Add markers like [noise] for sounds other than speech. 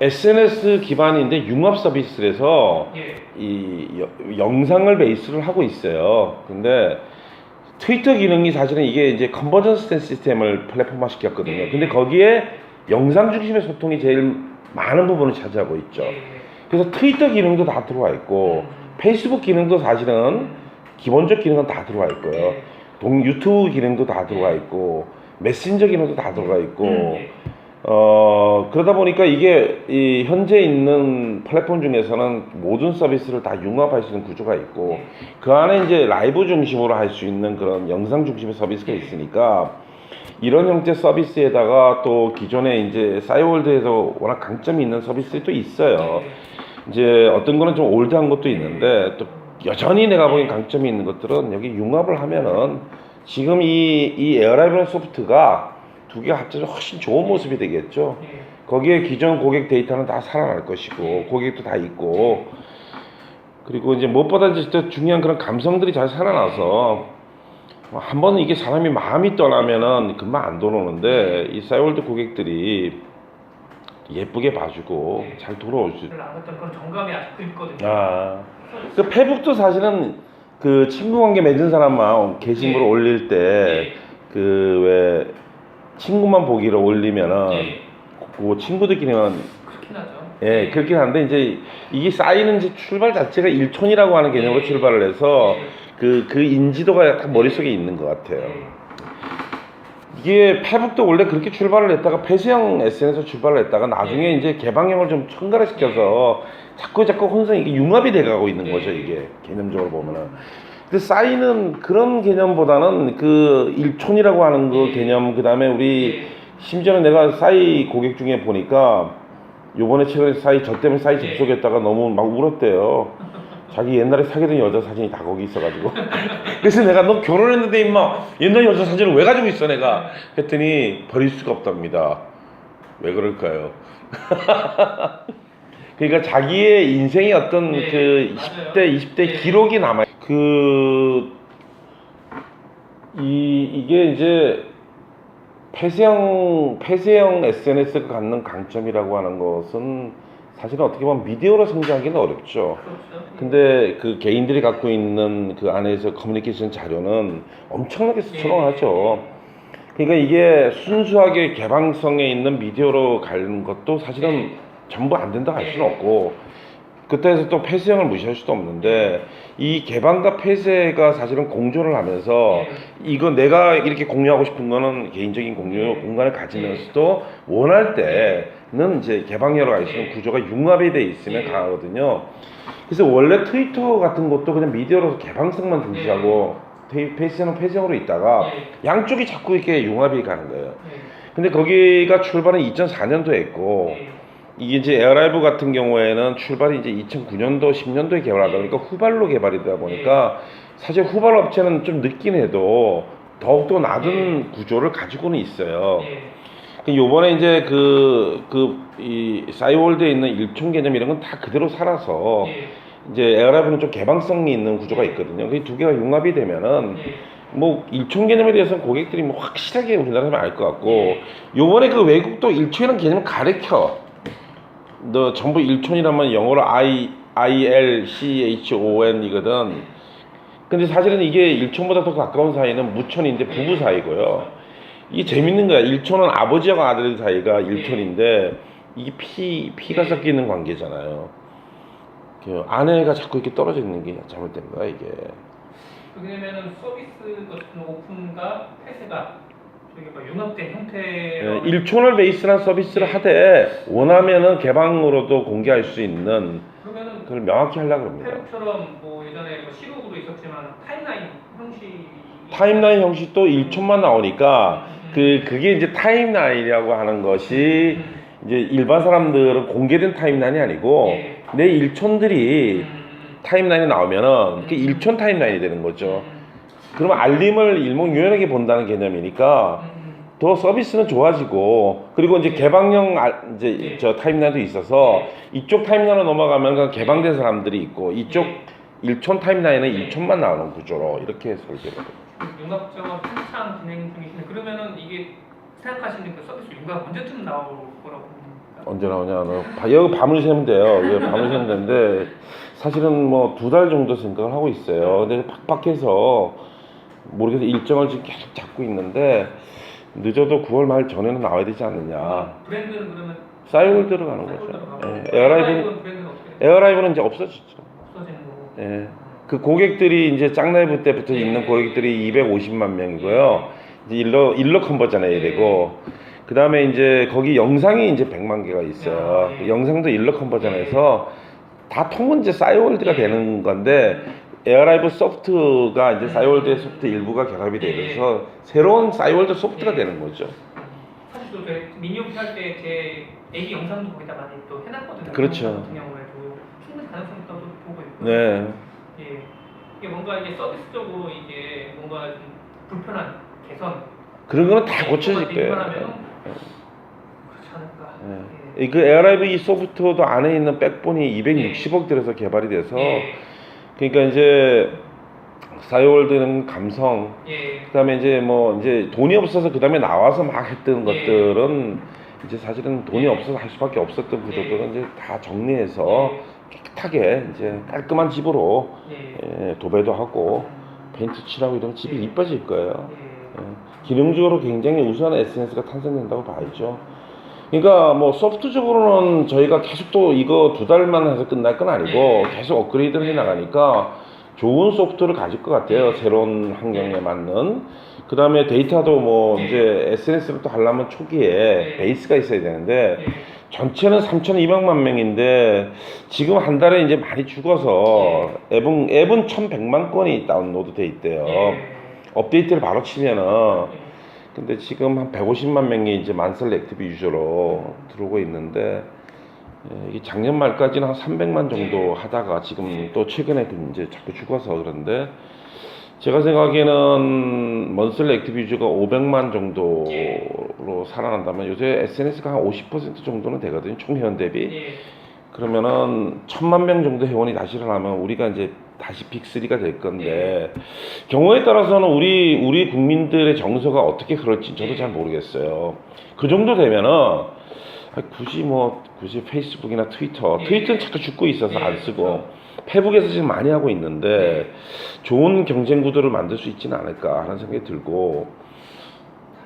SNS 기반인데 융합 서비스라서 예. 이 여- 영상을 베이스를 하고 있어요. 근데 트위터 기능이 사실은 이게 이제 컨버전스 시스템을 플랫폼화 시켰거든요. 예. 근데 거기에 영상 중심의 소통이 제일 많은 부분을 차지하고 있죠. 예. 그래서 트위터 기능도 다 들어와 있고 음. 페이스북 기능도 사실은 기본적 기능은 다 들어와 있고요. 예. 동 유튜브 기능도 다 들어와 있고 메신저 기능도 다 들어가 있고 음, 예. 어 그러다 보니까 이게 이 현재 있는 플랫폼 중에서는 모든 서비스를 다 융합할 수 있는 구조가 있고 그 안에 이제 라이브 중심으로 할 수 있는 그런 영상 중심의 서비스가 있으니까 이런 형태 서비스에다가 또 기존에 이제 싸이월드에서 워낙 강점이 있는 서비스들이 또 있어요. 예. 이제 어떤 거는 좀 올드한 것도 있는데 또 여전히 내가 보기엔 강점이 있는 것들은 여기 융합을 하면은 지금 이, 이 에어라이브 소프트가 두 개가 합쳐서 훨씬 좋은 모습이 되겠죠. 예. 거기에 기존 고객 데이터는 다 살아날 것이고 고객도 다 있고 그리고 이제 무엇보다 또 중요한 그런 감성들이 잘 살아나서 뭐한 번은 이게 사람이 마음이 떠나면은 금방 안 돌아오는데 이 싸이월드 고객들이 예쁘게 봐주고 잘 돌아올 수 했던 그런 정감이 아직도 있거든요. 아. 그 페북도 사실은 그 친구 관계 맺은 사람만 게시물을 예. 올릴 때 그 왜 친구만 보기로 올리면은 예. 그 친구들끼리는 그렇긴 하죠. 예 그렇긴 한데 이제 이게 쌓이는 이제 출발 자체가 일촌이라고 하는 개념으로 예. 출발을 해서 예. 그그 인지도가 딱 머릿속에 있는 것 같아요. 예. 이게 페북도 원래 그렇게 출발을 했다가 폐쇄형 SNS에서 출발을 했다가 나중에 예. 이제 개방형을 좀 첨가시켜서 자꾸 자꾸 혼성 이게 융합이 돼가고 있는 예. 거죠 이게 개념적으로 보면은. 근데 싸이는 그런 개념보다는 그 일촌이라고 하는 그 예. 개념 그 다음에 우리 예. 심지어는 내가 싸이 고객 중에 보니까 요번에 최근에 싸이 저 때문에 싸이 예. 접속했다가 너무 막 울었대요. 자기 옛날에 사귀던 여자 사진이 다 거기 있어가지고 [laughs] 그래서 내가 너 결혼했는데 임마 옛날 여자 사진을 왜 가지고 있어 내가 했더니 버릴 수가 없답니다 왜 그럴까요 [laughs] 그러니까 자기의 인생의 어떤 네, 그 맞아요. 10대 20대 네. 기록이 남아 그 이, 이게 이제 폐쇄형 폐쇄형 SNS가 갖는 강점이라고 하는 것은 사실은 어떻게 보면 미디어로 성장하기는 어렵죠. 그렇죠. 근데 그 개인들이 갖고 있는 그 안에서 커뮤니케이션 자료는 엄청나게 수천하죠. 그러니까 이게 순수하게 개방성에 있는 미디어로 가는 것도 사실은 전부 안 된다 할 수는 없고 그때에서 또 폐쇄형을 무시할 수도 없는데 이 개방과 폐쇄가 사실은 공존을 하면서 이거 내가 이렇게 공유하고 싶은 거는 개인적인 공유 공간을 가지면서도 원할 때는 이제 개방형으로 갈수 있는 구조가 융합이 돼 있으면 강하거든요. 그래서 원래 트위터 같은 것도 그냥 미디어로서 개방성만 중시하고 페- 폐쇄는 폐쇄형으로 있다가 예. 양쪽이 자꾸 이렇게 융합이 가는 거예요. 예. 근데 거기가 출발은 2004년도에 했고 예. 이게 이제 에어라이브 같은 경우에는 출발이 이제 2009년도, 10년도에 개발하다 보니까 후발로 개발이 되다 보니까 사실 후발 업체는 좀 늦긴 해도 더욱더 낮은 구조를 가지고는 있어요. 예. 그 요번에 이제 그, 그, 이, 싸이월드에 있는 일총 개념 이런 건 다 그대로 살아서 예. 이제 에어라이브는 좀 개방성이 있는 구조가 있거든요. 그 두 개가 융합이 되면은 예. 뭐 일총 개념에 대해서 고객들이 뭐 확실하게 우리나라 사람이 알것 같고 예. 요번에 그 외국도 일촌이라는 개념을 가르쳐 너 전부 일촌이라면 영어로 I I L C H O N이거든. 근데 사실은 이게 일촌보다 더 가까운 사이는 무촌인데 부부 사이고요. 이게 재밌는 거야. 일촌은 아버지와 아들 사이가 일촌인데 이게 피 피가 섞여 있는 관계잖아요. 그 아내가 자꾸 이렇게 떨어져 있는 게 잘못된 거야 이게. 왜냐면은 서비스 같은 오픈과 폐쇄가 뭐 융합된 형태. 예, 일촌을 베이스한 서비스를 하되 원하면은 개방으로도 공개할 수 있는 그러면은 그걸 명확히 하려고 합니다. 페북처럼 뭐 예전에 뭐 시록으로 있었지만 타임라인 형식. 타임라인 형식도 1촌만 나오니까 음, 그 그게 이제 타임라인이라고 하는 것이 음, 이제 일반 사람들은 공개된 타임라인이 아니고 예. 내 일촌들이 음, 타임라인이 나오면은 그 일촌 타임라인이 되는 거죠. 음, 그러면 알림을 일목요연하게 본다는 개념이니까 음, 더 서비스는 좋아지고 그리고 이제 개방형 알- 이제 네. 저 타임라인도 있어서 이쪽 타임라인으로 넘어가면 개방된 사람들이 있고 이쪽 네. 일촌 타임라인은 일촌만 나오는 구조로 이렇게 설계가 돼요. 그 융합적으로 한창 진행 중이신데 그러면은 이게 생각하시는 그 서비스 융합 언제쯤 나올 거라고? 언제 나오냐 너 바- 여기 밤을 새면 돼요 여기 밤을 새면 되는데 사실은 뭐 두 달 정도 생각을 하고 있어요 근데 팍팍해서 모르겠어 일정을 지금 계속 잡고 있는데 늦어도 9월 말 전에는 나와야 되지 않느냐 브랜드는 그러면 싸이월드로 가는 거죠. 예, 에어라이브는 브랜드는 어떻게 돼요? 에어라이브는 이제 없어졌죠 없어지는 거고. 예. 그 고객들이 이제 짱라이브 때부터 있는 고객들이 250만 명이고요. 이제 일러 일러 컨버전 해야 되고 그 다음에 이제 거기 영상이 이제 100만 개가 있어요. 그 영상도 일러 컨버전해서 다 통은 이제 싸이월드가 되는 건데 에어라이브 소프트가 이제 싸이월드의 소프트 일부가 결합이 되면서 새로운 싸이월드 소프트가 되는 거죠. 사실 또 저희 미니홈피 할때 제 애기 영상도 거기다 많이 또 해놨거든요. 그렇죠. 같은 경우에도 충분히 가능성이 있다고 보고 있고. 네. 예. 이게 뭔가 이제 서비스적으로 이게 뭔가 좀 불편한 개선. 그런 거는 다 고쳐질 거예요. 불편하면 그렇지 않을까. 네. 이그 에어라이브 이 소프트도 안에 있는 백본이 260억 들여서 개발이 돼서 예. 그러니까 이제 싸이월드는 감성 예. 그다음에 이제 뭐 이제 돈이 없어서 그다음에 나와서 막 했던 예. 것들은 이제 사실은 돈이 예. 없어서 할 수밖에 없었던 예. 구조들은 이제 다 정리해서 깨끗하게 이제 깔끔한 집으로 예. 예, 도배도 하고 페인트 칠하고 이러면 집이 예. 이뻐질 거예요. 예. 예, 기능적으로 굉장히 우수한 SNS가 탄생된다고 봐야죠. 그러니까 뭐 소프트적으로는 저희가 계속 또 이거 두 달만 해서 끝날 건 아니고 예. 계속 업그레이드를 해 나가니까 좋은 소프트를 가질 것 같아요. 예. 새로운 환경에 맞는. 그 다음에 데이터도 뭐 예. 이제 SNS를 또 하려면 초기에 예. 베이스가 있어야 되는데 예. 전체는 3,200만 명인데 지금 한 달에 이제 많이 죽어서 앱은 앱은 1,100만 건이 다운로드 돼 있대요. 예. 업데이트를 바로 치면은 예. 근데 지금 한 150만 명이 이제 만슬 액티브 유저로 들어오고 있는데 예, 이게 작년 말까지는 한 300만 정도 예. 하다가 지금 또 최근에 그 이제 자꾸 죽어서 그런데 제가 생각에는 먼슬 액티브 유저가 500만 정도로 살아난다면 요새 SNS가 한 50% 정도는 되거든요 총 회원 대비 예. 그러면은 천만 명 정도 회원이 다시 일어나면 우리가 이제 다시 빅3가 될 건데 경우에 따라서는 우리 우리 국민들의 정서가 어떻게 그럴지 저도 잘 모르겠어요. 그 정도 되면은 아, 굳이 뭐 굳이 페이스북이나 트위터 예. 트위터는 자꾸 죽고 있어서 안 예, 쓰고 페북에서 지금 많이 하고 있는데 좋은 경쟁 구도를 만들 수 있지는 않을까 하는 생각이 들고